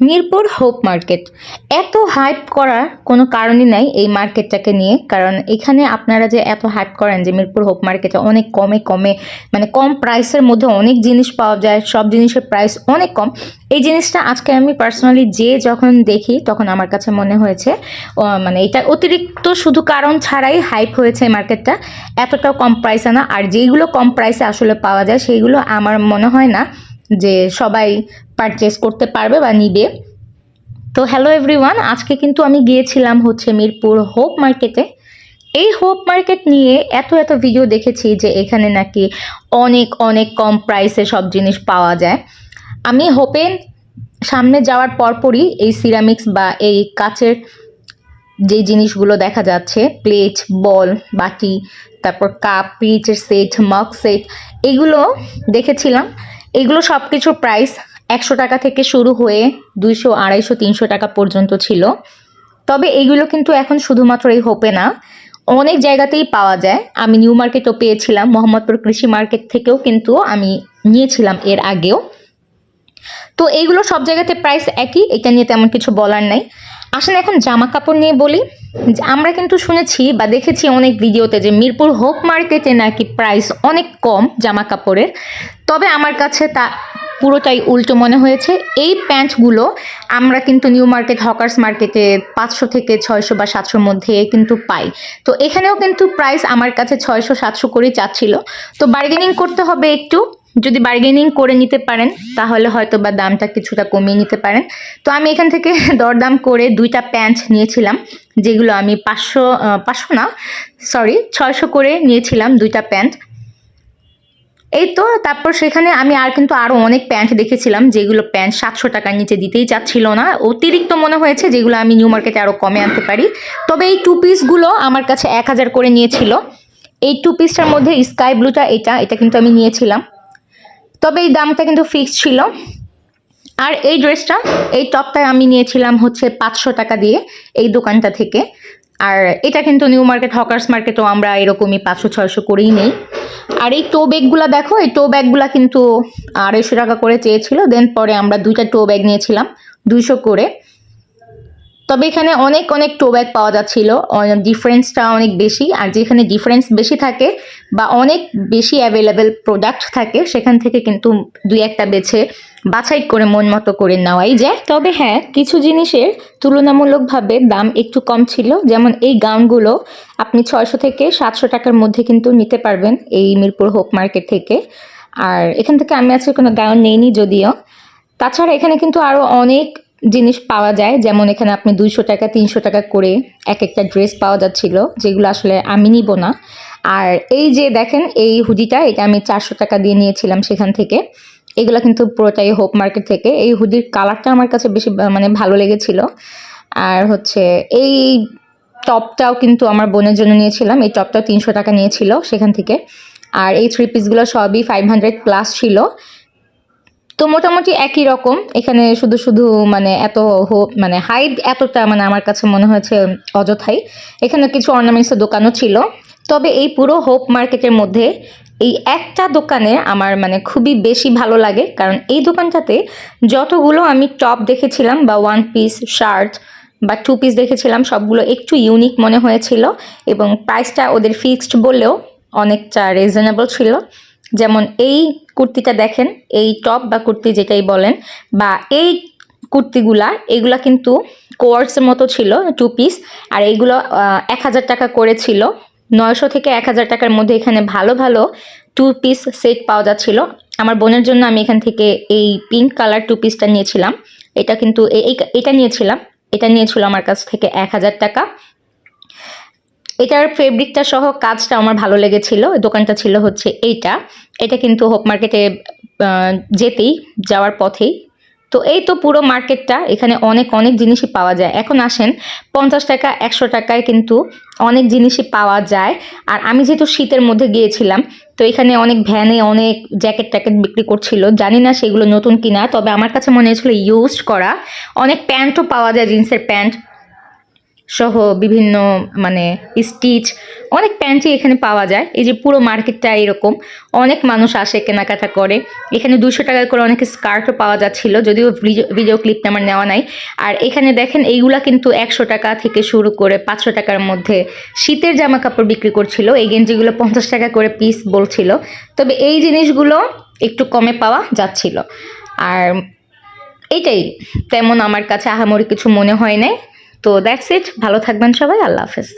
Mirpur Hope Market. এত hype করার কোনো কারণই নাই এই মার্কেটটাকে নিয়ে, কারণ এখানে আপনারা যে এত হাইপ করেন যে মিরপুর হোপ মার্কেটে অনেক কমে কমে মানে কম প্রাইসের মধ্যে অনেক জিনিস পাওয়া যায়, সব জিনিসের প্রাইস অনেক কম। এই জিনিসটা আজকে আমি পার্সোনালি যে যখন দেখি তখন আমার কাছে মনে হয়েছে মানে এটা অতিরিক্ত শুধু কারণ ছাড়াই হাইপ হয়েছে মার্কেটটা, এতটাও কম প্রাইসে না। আর যেইগুলো কম প্রাইসে আসলে পাওয়া যায়, সেইগুলো আমার মনে হয় না যে সবাই পারচেস করতে পারবে বা নিবে। তো হ্যালো এভরিওয়ান আজকে কিন্তু আমি গিয়েছিলাম হচ্ছে মিরপুর হোপ মার্কেটে। এই হোপ মার্কেট নিয়ে এত এত ভিডিও দেখেছি যে এখানে নাকি অনেক অনেক কম প্রাইসে সব জিনিস পাওয়া যায়। আমি হোপেন সামনে যাওয়ার পরপরই এই সিরামিক্স বা এই কাচের যে জিনিসগুলো দেখা যাচ্ছে প্লেট বল বাটি, তারপর কাপ পিচের সেট মগ সেট এগুলো দেখেছিলাম। এগুলো সব কিছুর প্রাইস একশো টাকা থেকে শুরু হয়ে দুইশো, আড়াইশো, তিনশো টাকা পর্যন্ত ছিল। তবে এগুলো কিন্তু এখন শুধুমাত্র এই হোপে না, অনেক জায়গাতেই পাওয়া যায়। আমি নিউ মার্কেটও পেয়েছিলাম, মোহাম্মদপুর কৃষি মার্কেট থেকেও কিন্তু আমি নিয়েছিলাম এর আগেও। তো এইগুলো সব জায়গাতে প্রাইস একই, এটা নিয়ে তেমন কিছু বলার নাই। আসেন এখন জামা কাপড় নিয়ে বলি আমরা কিন্তু শুনেছি বা দেখেছি অনেক ভিডিওতে যে মিরপুর হোক মার্কেটে নাকি প্রাইস অনেক কম জামা কাপড়ের তবে আমার কাছে তা পুরোটাই উল্টো মনে হয়েছে। এই প্যান্টগুলো আমরা কিন্তু নিউ মার্কেট, হকার্স মার্কেটে পাঁচশো থেকে ছয়শো বা সাতশোর মধ্যে কিন্তু পাই। তো এখানেও কিন্তু প্রাইস আমার কাছে ছয়শো, সাতশো করেই চাচ্ছিল তো বার্গেনিং করতে হবে একটু। যদি বার্গেনিং করে নিতে পারেন, তাহলে হয়তো বা দামটা কিছুটা কমিয়ে নিতে পারেন। তো আমি এখান থেকে দরদাম করে দুইটা প্যান্ট নিয়েছিলাম, যেগুলো আমি পাঁচশো পাঁচশো না সরি ছয়শো করে নিয়েছিলাম দুইটা প্যান্ট। এই তো, তারপর সেখানে আমি আর কিন্তু আরও অনেক প্যান্ট দেখেছিলাম, যেগুলো প্যান্ট সাতশো টাকার নিচে দিতেই চাচ্ছিল না। অতিরিক্ত মনে হয়েছে যেগুলো আমি নিউ মার্কেটে আরও কমে আনতে পারি। তবে এই টু পিসগুলো আমার কাছে এক হাজার করে নিয়েছিল। এই টু পিসটার মধ্যে স্কাই ব্লুটা এটা এটা কিন্তু আমি নিয়েছিলাম। তবে এই দামটা কিন্তু ফিক্সড ছিল। আর এই ড্রেসটা এই টপটা আমি নিয়েছিলাম হচ্ছে পাঁচশো টাকা দিয়ে এই দোকানটা থেকে। আর এটা কিন্তু নিউ মার্কেট হকার্স মার্কেটও আমরা এরকমই পাঁচশো, ছয়শো করেই নেই। আর এই টো ব্যাগগুলো দেখো, এই টো ব্যাগগুলো কিন্তু আড়াইশো টাকা করে চেয়েছিল দেন পরে আমরা দুইটা টো ব্যাগ নিয়েছিলাম, দুইশো করে। তবে এখানে অনেক অনেক টো ব্যাগ পাওয়া যাচ্ছিল। ডিফারেন্সটা অনেক বেশি। আর যেখানে ডিফারেন্স বেশি থাকে বা অনেক বেশি অ্যাভেলেবেল প্রোডাক্ট থাকে, সেখান থেকে কিন্তু দুই একটা বেছে বাছাই করে মন মতো করে নেওয়াই যায়। তবে হ্যাঁ কিছু জিনিসের তুলনামূলকভাবে দাম একটু কম ছিল। যেমন এই গাউনগুলো আপনি ছয়শো থেকে সাতশো টাকার মধ্যে কিন্তু নিতে পারবেন এই মিরপুর হোপ মার্কেট থেকে। আর এখান থেকে আমি আজকে কোনো গাউন নেইনি যদিও। তাছাড়া এখানে কিন্তু আরও অনেক জিনিস পাওয়া যায়। যেমন এখানে আপনি দুইশো টাকা, তিনশো টাকা করে এক একটা ড্রেস পাওয়া যাচ্ছিল, যেগুলো আসলে আমি নিব না। আর এই যে দেখেন, এই হুডিটা, এটা আমি চারশো টাকা দিয়ে নিয়েছিলাম সেখান থেকে। এগুলো কিন্তু পুরোটাই হোপ মার্কেট থেকে। এই হুডির কালারটা আমার কাছে বেশি মানে ভালো লেগেছিল। আর হচ্ছে, এই টপটাও কিন্তু আমার বোনের জন্য নিয়েছিলাম। এই টপটাও তিনশো টাকা নিয়েছিল সেখান থেকে। আর এই থ্রি পিসগুলো সবই ফাইভ হান্ড্রেড প্লাস ছিল। তো মোটামুটি একই রকম। এখানে শুধু শুধু মানে এত মানে হাইট এতটা মানে আমার কাছে মনে হয়েছে অযথাই। এখানে কিছু অর্নামেন্টসের দোকানও ছিল। তবে এই পুরো হোপ মার্কেটের মধ্যে এই একটা দোকানে আমার মানে খুবই বেশি ভালো লাগে। কারণ এই দোকানটাতে যতগুলো আমি টপ দেখেছিলাম বা ওয়ান পিস শার্ট বা টু পিস দেখেছিলাম, সবগুলো একটু ইউনিক মনে হয়েছিল এবং প্রাইসটা ওদের ফিক্সড বললেও অনেকটা রিজনেবল ছিল। যেমন এই কুর্তিটা দেখেন, এই টপ বা কুর্তি যেটাই বলেন, বা এই কুর্তিগুলা, এগুলা কিন্তু কোয়ার্সের মতো ছিল টু পিস আর এইগুলো এক হাজার টাকা করেছিল নয়শো থেকে এক হাজার টাকার মধ্যে এখানে ভালো ভালো টু পিস সেট পাওয়া যাচ্ছিল। আমার বোনের জন্য আমি এখান থেকে এই পিঙ্ক কালার টু পিসটা নিয়েছিলাম। এটা কিন্তু এটা নিয়েছিলাম। এটা নিয়েছিল আমার কাছ থেকে এক হাজার টাকা। এটার ফেব্রিকটা সহ কাজটা আমার ভালো লেগেছিল। দোকানটা ছিল হচ্ছে এইটা। এটা কিন্তু হোপ মার্কেটে যেতেই, যাওয়ার পথেই। তো এই তো পুরো মার্কেটটা, এখানে অনেক অনেক জিনিসই পাওয়া যায়। এখন আসেন, পঞ্চাশ টাকা, একশো টাকায় কিন্তু অনেক জিনিসই পাওয়া যায়। আর আমি যেহেতু শীতের মধ্যে গিয়েছিলাম, তো এখানে অনেক ভ্যানে অনেক জ্যাকেট ট্যাকেট বিক্রি করছিল। জানি না সেগুলো নতুন কিনা, তবে আমার কাছে মনে হয়েছিল ইউজ করা। অনেক প্যান্টও পাওয়া যায়, জিন্সের প্যান্ট। সহ বিভিন্ন মানে স্টিচ অনেক প্যান্টই এখানে পাওয়া যায়। এই যে পুরো মার্কেটটা এরকম। অনেক মানুষ আসে, কেনাকাটা করে। এখানে দুশো টাকা করে অনেক স্কার্টও পাওয়া যাচ্ছিল, যদিও ভিডিও- ক্লিপটা আমার নেওয়া নাই। আর এখানে দেখেন, এইগুলা কিন্তু একশো টাকা থেকে শুরু করে পাঁচশো টাকার মধ্যে শীতের জামা কাপড় বিক্রি করছিল। এই গেঞ্জিগুলো পঞ্চাশ টাকা করে পিস বলছিল। তবে এই জিনিসগুলো একটু কমে পাওয়া যাচ্ছিল। আর এইটাই তেমন আমার কাছে আহামরি কিছু মনে হয় নাই। তো দ্যাটস ইট ভালো থাকবেন সবাই আল্লাহ হাফেজ।